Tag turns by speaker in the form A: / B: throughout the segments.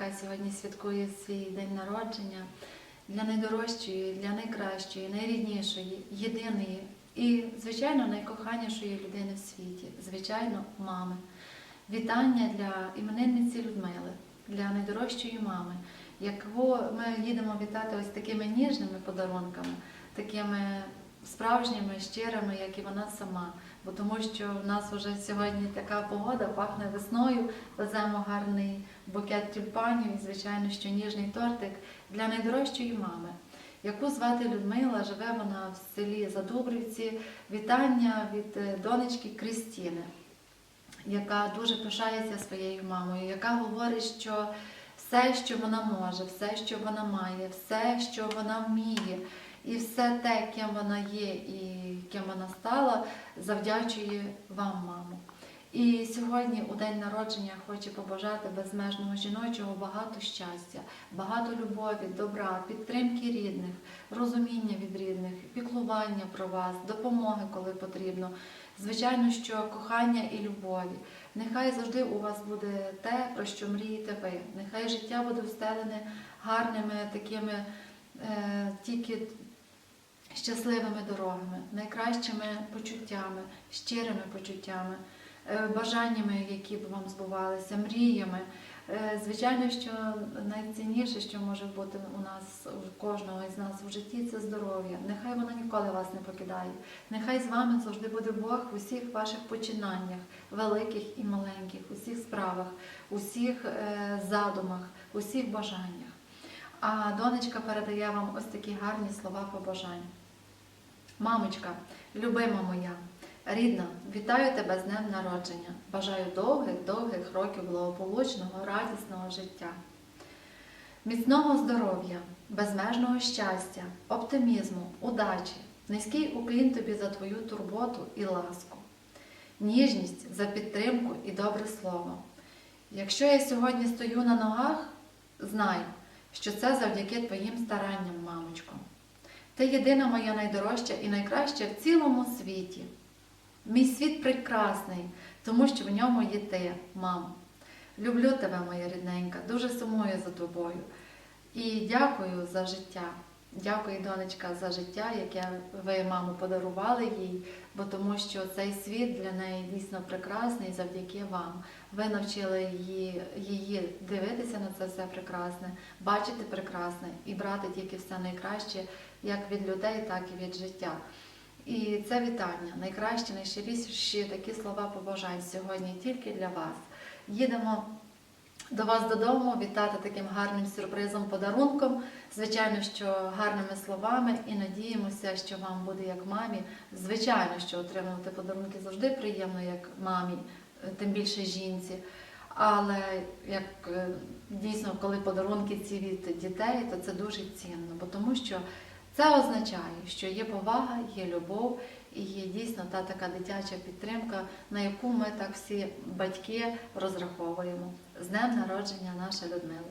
A: яка сьогодні святкує свій день народження, для найдорожчої, для найкращої, найріднішої, єдиної і, звичайно, найкоханішої людини в світі, звичайно, мами. Вітання для іменинниці Людмили, для найдорожчої мами, яку ми їдемо вітати ось такими ніжними подарунками, такими справжніми, щирими, як і вона сама. Бо тому що в нас вже сьогодні така погода, пахне весною, веземо гарний букет тюльпанів і, звичайно, що ніжний тортик для найдорожчої мами, яку звати Людмила, живе вона в селі Задубрівці. Вітання від е, донечки Крістіни, яка дуже пишається своєю мамою, яка говорить, що все, що вона може, все, що вона має, все, що вона вміє, і все те, ким вона є і ким вона стала, завдячує вам, мамо. І сьогодні, у день народження, хочу побажати безмежного жіночого багато щастя, багато любові, добра, підтримки рідних, розуміння від рідних, піклування про вас, допомоги, коли потрібно. Звичайно, що кохання і любові. Нехай завжди у вас буде те, про що мрієте ви. Нехай життя буде встелене гарними такими е, тільки щасливими дорогами, найкращими почуттями, щирими почуттями, е, бажаннями, які б вам збувалися, мріями. Е, Звичайно, що найцінніше, що може бути у нас, у кожного із нас в житті, це здоров'я. Нехай воно ніколи вас не покидає. Нехай з вами завжди буде Бог в усіх ваших починаннях, великих і маленьких, усіх справах, усіх е, задумах, усіх бажаннях. А донечка передає вам ось такі гарні слова побажань. Мамочка, любима моя, рідна, вітаю тебе з днем народження. Бажаю довгих-довгих років благополучного, радісного життя. Міцного здоров'я, безмежного щастя, оптимізму, удачі, низький уклін тобі за твою турботу і ласку, ніжність за підтримку і добре слово. Якщо я сьогодні стою на ногах, знай, що це завдяки твоїм старанням, мамочко. Ти єдина моя найдорожча і найкраща в цілому світі. Мій світ прекрасний, тому що в ньому є ти, мамо. Люблю тебе, моя рідненька, дуже сумую за тобою. І дякую за життя. Дякую, донечка, за життя, яке ви, мамо, подарували їй, бо тому що цей світ для неї дійсно прекрасний завдяки вам. Ви навчили її, її дивитися на це все прекрасне, бачити прекрасне і брати тільки все найкраще як від людей, так і від життя. І це вітання, найкращі, найщиріші такі слова побажань сьогодні тільки для вас. Їдемо до вас додому вітати таким гарним сюрпризом, подарунком, звичайно, що гарними словами, і надіємося, що вам буде як мамі. Звичайно, що отримувати подарунки завжди приємно, як мамі, е, тим більше жінці. Але як е, дійсно, коли подарунки ці від дітей, то це дуже цінно, бо тому що це означає, що є повага, є любов і є дійсно та така дитяча підтримка, на яку ми так всі батьки розраховуємо. З днем народження наша Людмила.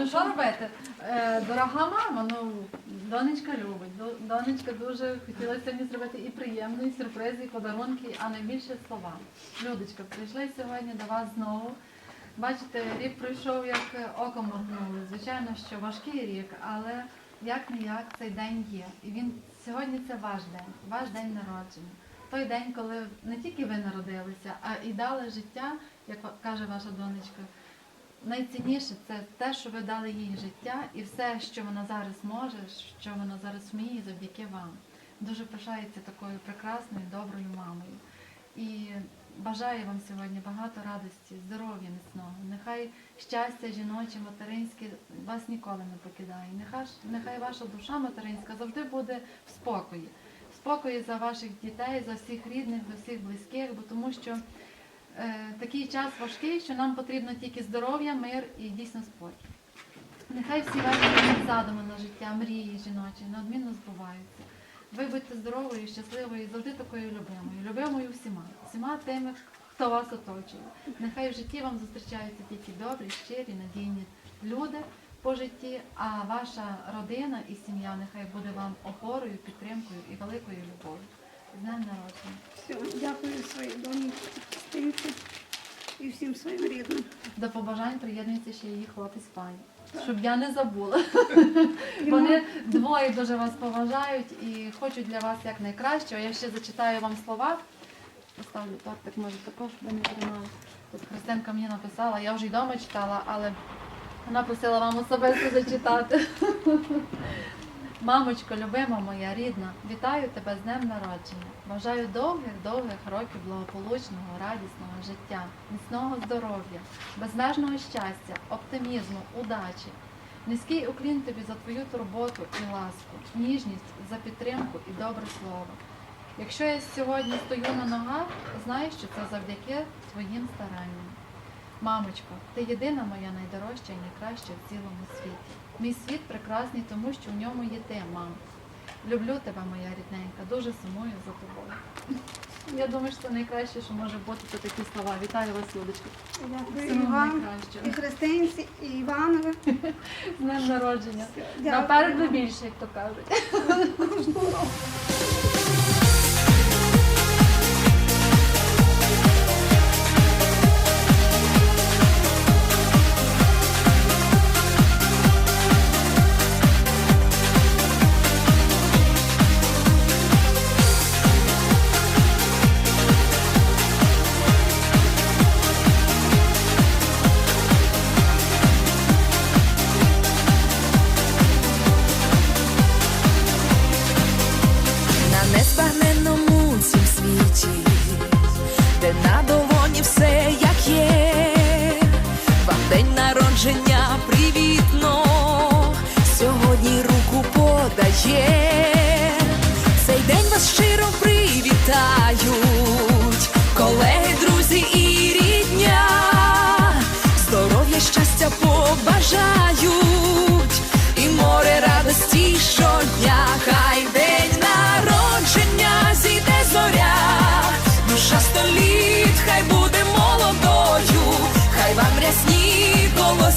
A: Ну що робити? Е, дорога мама, ну донечка любить. До- Донечка дуже хотіла сьогодні зробити і приємний сюрприз, і подарунки, а найбільше слова. Людочка, прийшли сьогодні до вас знову. Бачите, рік пройшов як оком моргнули. Звичайно, що важкий рік, але як не як цей день є. І він сьогодні це ваш день, ваш день народження. Той день, коли не тільки ви народилися, а і дали життя, як каже ваша донечка. Найцінніше це те, що ви дали їй життя, і все, що вона зараз може, що вона зараз вміє, завдяки вам. Дуже пишається такою прекрасною, доброю мамою. І бажаю вам сьогодні багато радості, здоров'я міцного. Нехай щастя жіноче, материнське вас ніколи не покидає. Нехай, нехай ваша душа материнська завжди буде в спокої. В спокої за ваших дітей, за всіх рідних, за всіх близьких, бо тому що такий час важкий, що нам потрібно тільки здоров'я, мир і дійсно спокій. Нехай всі ваші задуми на життя, мрії жіночі неодмінно збуваються. Ви будьте здоровою, щасливою, і завжди такою любимою, любимою всіма, всіма тими, хто вас оточує. Нехай в житті вам зустрічаються тільки добрі, щирі, надійні люди по житті, а ваша родина і сім'я нехай буде вам опорою, підтримкою і великою любов'ю. З днем!
B: Все, дякую своїй Стинці і всім своїм рідним.
A: До побажань приєднується ще її хлопець пані. Щоб я не забула. Вони двоє дуже вас поважають і хочуть для вас як найкращого. Я ще зачитаю вам слова. Поставлю тортик, може також, ви не тримали. Тут Христинка мені написала, я вже й вдома читала, але вона просила вам особисто зачитати. Мамочко, любима моя рідна, вітаю тебе з днем народження. Бажаю довгих-довгих років благополучного, радісного життя, міцного здоров'я, безмежного щастя, оптимізму, удачі. Низький уклін тобі за твою турботу і ласку, ніжність за підтримку і добре слово. Якщо я сьогодні стою на ногах, знай, що це завдяки твоїм старанням. Мамочко, ти єдина моя найдорожча і найкраща в цілому світі. Мій світ прекрасний, тому що в ньому є ти, мам. Люблю тебе, моя рідненька, дуже сумую за тобою. Я думаю, що це найкраще, що може бути, це такі слова. Вітаю вас, Людочка.
B: Дякую вам, і Христинці, і Іванові.
A: З днем народження. Наперед більше, як то кажуть.
C: народження привітно, сьогодні руку подає, цей день вас щиро привітають, колеги, друзі і рідня, здоров'я, щастя побажають